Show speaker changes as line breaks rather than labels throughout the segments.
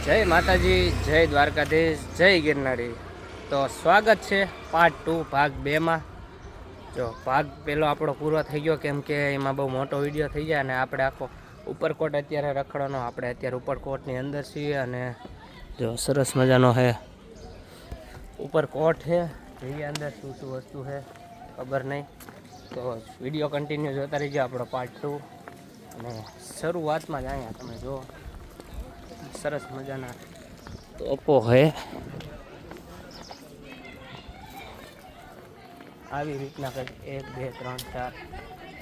જય માતાજી, જય દ્વારકાધીશ, જય ગિરનારી. તો સ્વાગત છે પાર્ટ ટુ ભાગ બેમાં જો, ભાગ પહેલો આપણો પૂરો થઈ ગયો કેમ કે એમાં બહુ મોટો વીડિયો થઈ જાય અને આપણે આખો ઉપરકોટ અત્યારે રખડવાનો. આપણે અત્યારે ઉપરકોટની અંદર છીએ અને જો, સરસ મજાનો છે ઉપરકોટ છે જોઈએ અંદર શું શું વસ્તુ છે ખબર નહીં. તો વીડિયો કન્ટિન્યુ જોતા રહીજો આપણો પાર્ટ ટુ અને શરૂઆતમાં જ અહીંયા તમે જો સરસ મજાના. તોપો હે. આવી રીતના કંઈક એક બે ત્રણ ચાર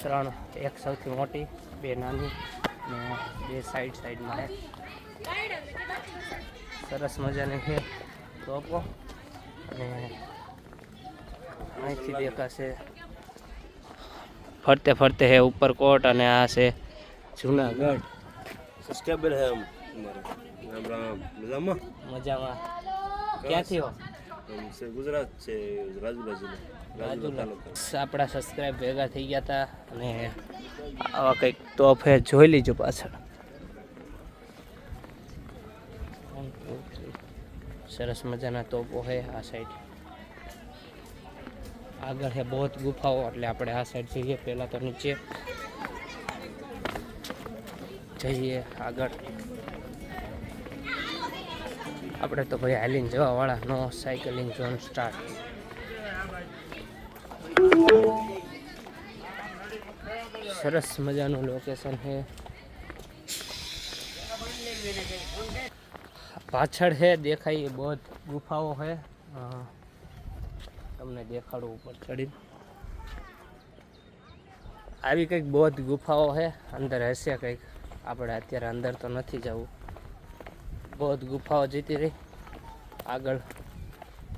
ત્રણ એક સૌથી મોટી બે નાની ને બે સાઈડ સાઈડમાં સરસ મજાની છે તોપો. અને અહીંથી દેખાશે. ફરતે ફરતે હે ઉપરકોટ અને આ છે જુનાગઢ.
સસ્ટેબલ હે હમ તમારે? રામ રામ. મજામાં?
મજામાં. ક્યાંથી હો
ગુજરાત છે રાજુલા. જિલ્લા
આપણા સબસ્ક્રાઈબ ભેગા થઈ ગયા હતા અને આવા કંઈક હે જોઈ લીજો પાછળ. સરસ મજાના તોપો હે આ સાઈડ આગળ હે બહુ ગુફાઓ એટલે આપણે આ સાઈડ જઈએ. પહેલાં તો નીચે. જઈએ આગળ. આપણે તો ભાઈ હાલીને જવાવાળા નો સાયકલિંગ ઝોન સ્ટાર્ટ સરસ મજાનું લોકેશન છે. પાછળ છે, દેખાય એ બહુ ગુફાઓ છે. તમને દેખાડું ઉપર ચડી આવી કંઈક બૌદ્ધ ગુફાઓ છે, અંદર હશે કંઈક. આપણે અત્યારે અંદર તો નથી જવું. બૌદ્ધ ગુફાઓ જતી રહી. આગળ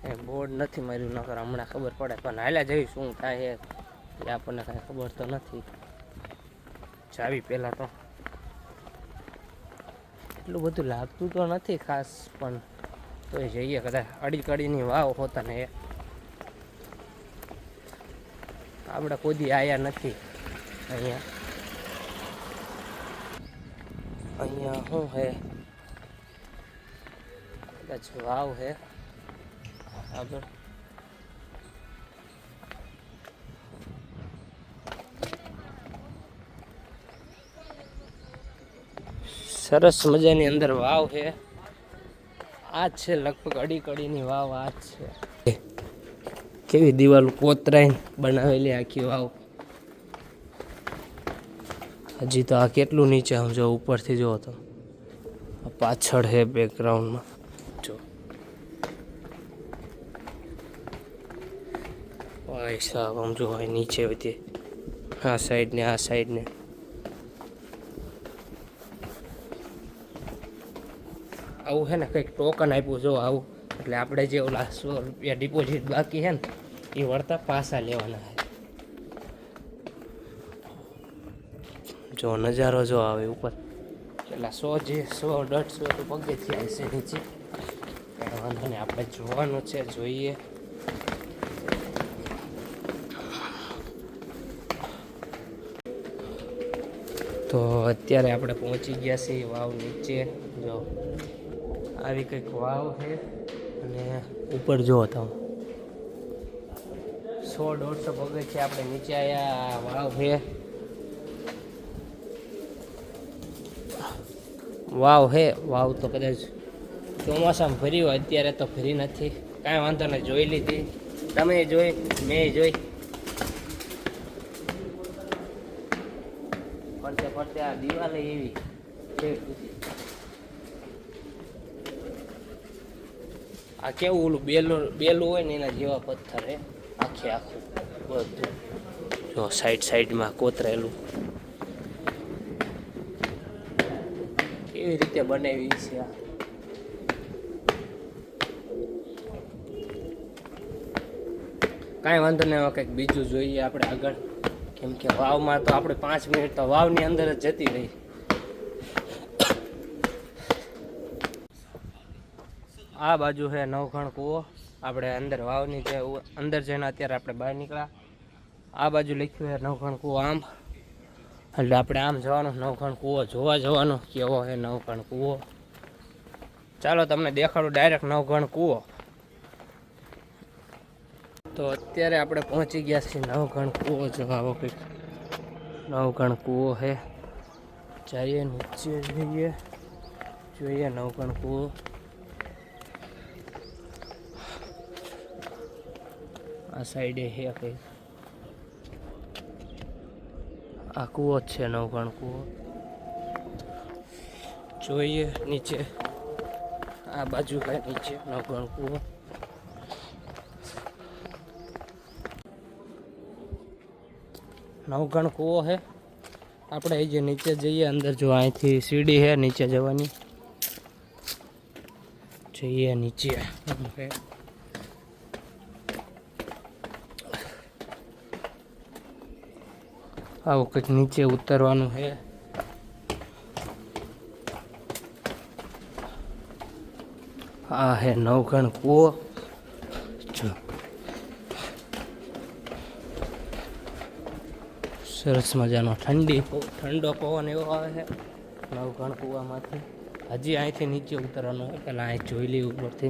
એ બોર્ડ નથી માર્યું, નકર હમણાં ખબર પડે. પણ હાલ્યા જઈ શું થાય એ આપણને કાંઈ ખબર તો નથી. જાવી પહેલાં તો. એટલું બધું લાગતું તો નથી ખાસ, પણ તોય જઈએ કદાચ. અડી કડીની વાવ હોતા ને એ. આપણે કોદી આવ્યા નથી. અહીંયા. અહીંયા શું હે? કદાચ વાવ હે આગળ સરસ મજાની અંદર વાવ છે. આ છે લગભગ અડી કડીની વાવ, આ છે. કેવી દિવાલ કોતરાઈને બનાવેલી આખી વાવ. હજી તો આ કેટલું નીચે આમ ઉપરથી જુઓ તો. પાછળ છે બેકગ્રાઉન્ડમાં જો ભાઈ સાહેબ અહીં નીચે બધી. આ સાઈડ ને, આ સાઈડ ને. આવું છે ને, કંઈક ટોકન આપ્યું જો આવું. એટલે આપણે જે ઓલા સો રૂપિયા ડિપોઝિટ બાકી છે ને, એ વળતા પાછા લેવાના છે જો નજારો જો આવે ઉપર. પેલા સો જે, સો, દોઢસો તો પગેથી આવશે નીચે. વાંધો નહીં, આપણે જોવાનું છે, જોઈએ. તો અત્યારે આપણે પહોંચી ગયા છીએ વાવ નીચે. જો, આવી કંઈક વાવ છે. અને ઉપર જુઓ તમે. સો દોઢસો છે આપણે નીચે આવ્યા વાવ છે. વાવ હે વાવ તો કદાચ ચોમાસામાં ફરી હોય, અત્યારે તો ફરી નથી. કાંઈ વાંધો નહીં, જોઈ લીધી. તમે જોઈ, મેં જોઈ. આ દિવાલે એવી છેક આ કેવું ઓલું બેલું બેલું હોય ને એના જેવા પથ્થર હે? આખે આખું, બધું. જો સાઈડ સાઈડમાં કોતરેલું. કેવી રીતે બનાવી છે આ? કાંઈ વાંધો નહીં, હવે કંઈક બીજું જોઈએ આપણે આગળ. કેમ કે વાવમાં તો આપણે પાંચ મિનિટ તો વાવની અંદર જ જતી રહી. આ બાજુ છે નવખણ કૂવો. આપણે અંદર વાવની જે અંદર જઈને અત્યારે આપણે બહાર નીકળ્યા. આ બાજુ લખ્યું છે નવખણ કૂવો આમ. એટલે આપણે આમ જવાનું નવખણ કૂવો જોવા જવાનો. કેવો છે નવખણ કૂવો? ચાલો તમને દેખાડું ડાયરેક્ટ નવઘણ કૂવો. તો અત્યારે આપણે પહોંચી ગયા છીએ નવઘણ કૂવો જો આવો કંઈક. નવઘણ કૂવો છે જઈએ નીચે જઈએ. જોઈએ નવઘણ કૂવો. આ સાઈડે છે કંઈક. આ કૂવો જ છે નવઘણ કૂવો. જોઈએ નીચે. આ બાજુ કાંઈ નીચે નવઘણ કૂવો. નવઘણ કૂવો છે આપણે એ જે નીચે જઈએ, અંદર જો અહીંથી સીડી છે નીચે જવાની. જઈએ નીચે. આવું કંઈક નીચે ઉતરવાનું છે આ હે નવઘણ કૂવો જો સરસ મજાનો. ઠંડી, ઠંડો પવન એવો આવે છે. નવઘણ કૂવામાંથી. હજી અહીંથી નીચે ઉતરવાનું હોય પહેલાં અહીં જોઈ લઈએ ઉપરથી.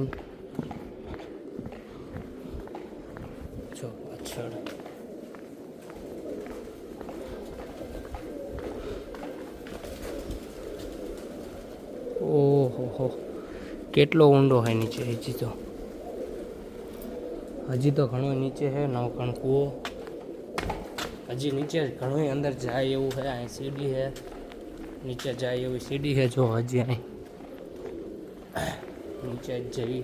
જો પાછળ. ઓહો હો કેટલો ઊંડો હોય નીચે, હજી તો. હજી તો ઘણો નીચે છે નવકણ કૂવો. હજી નીચે ઘણું અંદર જાય એવું છે અહીં સીડી છે નીચે જાય એવી સીડી છે જો હજી અહીં. નીચે જઈ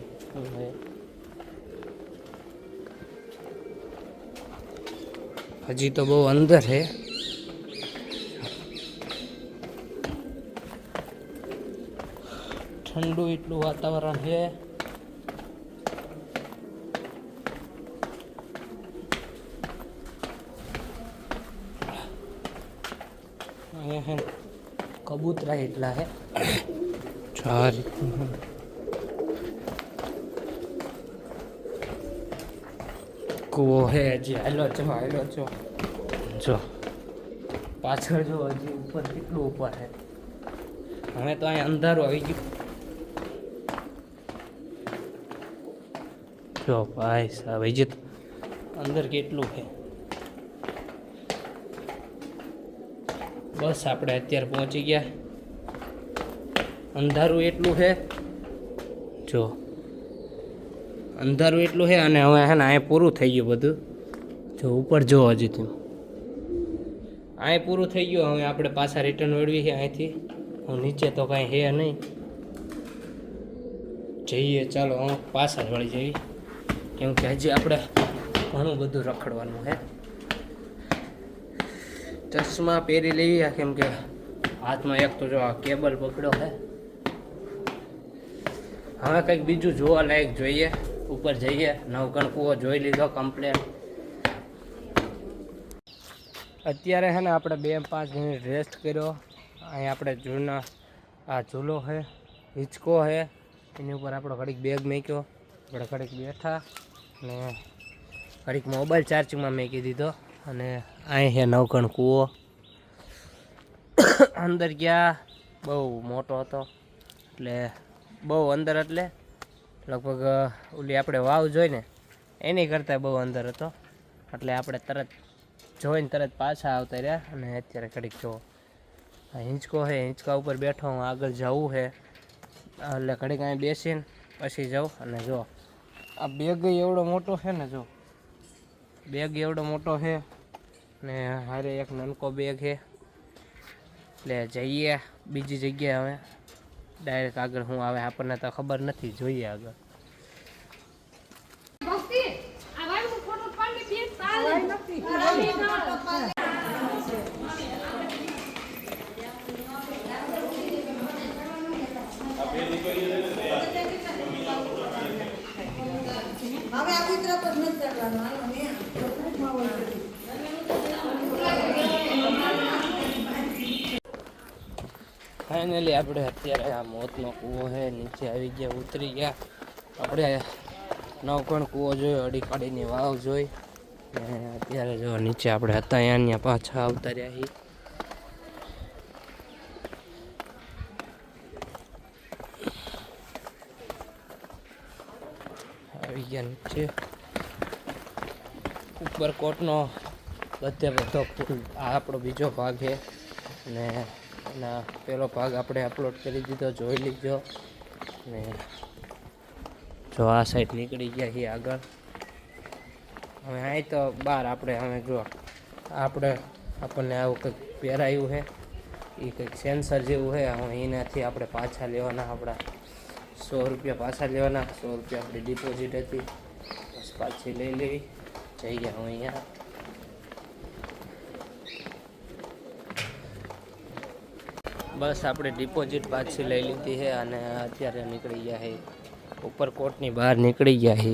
હજી તો બહુ અંદર છે ઠંડુ એટલું વાતાવરણ છે અહીંયા હે કબૂતરા એટલા હે. ચાર કૂવો હે હજી. હેલો છો હેલો છો જો. પાછળ જો હજી ઉપર કેટલું ઉપર છે હવે તો અહીં અંધારું આવી ગયું. જો ભાઈ સાહેબ હજી અંદર કેટલું છે બસ આપણે અત્યારે પહોંચી ગયા. અંધારું એટલું છે. જો. અંધારું એટલું છે અને હવે હે ને અહીં પૂરું થઈ ગયું બધું. જો, ઉપર જો હજી તું અહીં પૂરું થઈ ગયું, હવે આપણે પાછા રિટર્ન વળવી છે અહીંથી. હું નીચે તો કાંઈ હે નહીં. જઈએ, ચાલો, હું પાછા વળી જઈએ કેમ કે હજી આપણે ઘણું બધું રખડવાનું છે. ચશ્મા પહેરી લઈએ કેમ કે હાથમાં એક તો જો આ કેબલ પકડ્યો છે. હવે કંઈક બીજું જોવા લાયક જોઈએ. ઉપર જઈએ નવકણ કૂવો જોઈ લીધો કમ્પ્લેટ અત્યારે છે ને આપણે બે પાંચ મિનિટ રેસ્ટ કર્યો. અહીં આપણે જૂના, આ ઝૂલો છે, હિંચકો છે. એની ઉપર આપણો ઘડીક બેગ મૂક્યો. આપણે ઘડીક બેઠા અને ઘડીક મોબાઈલ ચાર્જિંગમાં મેકી દીધો. અને અહીં છે નવકણ કૂવો. અંદર ગયા. બહુ મોટો હતો. એટલે બહુ અંદર એટલે લગભગ ઓલી આપણે વાવ જોઈને એની કરતાં બહુ અંદર હતો. એટલે આપણે તરત જોઈને તરત પાછા આવતા રહ્યા અને અત્યારે ઘડીક આ હિંચકો છે હિંચકા ઉપર બેઠો, હું આગળ જવું છે એટલે ઘડીક અહીં બેસીને પછી જાઉં અને જો. આ બેગ એવડો મોટો છે ને જો. બેગ એવડો મોટો છે ને હારે એક નાનકો બેગ છે. એટલે જઈએ બીજી જગ્યાએ હવે. ડાયરેક્ટ આગળ હું આવે આપણને તો ખબર નથી, જોઈએ આગળ
ભક્તિ આ વાયનો ફોટો પાડી બે તાળી
હવે આ ચિત્ર પર નથી ચડવાનું હાલો ને
ફાઇનલી આપણે અત્યારે આ મોતનો કૂવો છે, નીચે આવી ગયા, ઉતરી ગયા. આપણે નવકણ કૂવો જોયો? અડી કડીની વાવ જોઈ. ને અત્યારે જો નીચે આપણે હતા, અહીંયા પાછા આવતા રહ્યા છીએ. આવી ગયા નીચે. ઉપરકોટનો બધે બધો આ આપણો બીજો ભાગ છે. ને એના પેલો ભાગ આપણે અપલોડ કરી દીધો, જોઈ લીધો. ને જો આ સાઈડ નીકળી ગયા છીએ આગળ. હવે અહીં તો બહાર આપણે, હવે જો આપણે આપણને આવું કંઈક પહેરાયું છે. એ કંઈક સેન્સર જેવું છે. હવે એનાથી આપણે પાછા લેવાના આપણા સો રૂપિયા પાછા લેવાના. સો રૂપિયા આપણી ડિપોઝિટ હતી. બસ પાછી લઈ લેવી. જઈએ હવે અહીંયા. બસ આપણે ડિપોઝિટ પાછી લઈ લીધી છે અને અત્યારે નીકળી ગયા છે. ઉપરકોટની બહાર નીકળી ગયા છે.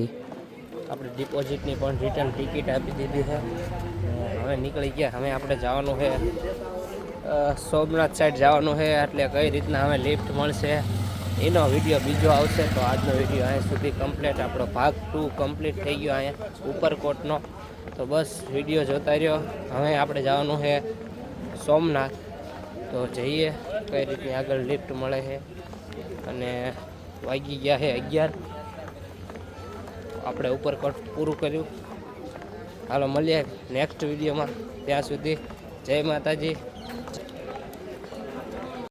આપણે ડિપોઝિટની પણ રિટર્ન ટિકિટ આપી દીધી છે. હવે નીકળી ગયા. હવે આપણે જવાનું છે સોમનાથ સાઈડ જવાનું છે. એટલે કઈ રીતના હવે લિફ્ટ મળશે, એનો વીડિયો બીજો આવશે. તો આજનો વીડિયો અહીંયા સુધી કમ્પ્લીટ આપણો ભાગ ટુ કમ્પ્લીટ થઈ ગયો અહીંયા ઉપરકોટનો તો બસ વીડિયો જોતા રહ્યો. હવે આપણે જવાનું છે સોમનાથ. તો જઈએ. કઈ રીતની આગળ લિફ્ટ મળે છે? અને વાગી ગયા છે અગિયાર. આપણે ઉપર કટ પૂરું કર્યું. હાલો મળીએ નેક્સ્ટ વિડીયોમાં ત્યાં સુધી જય માતાજી.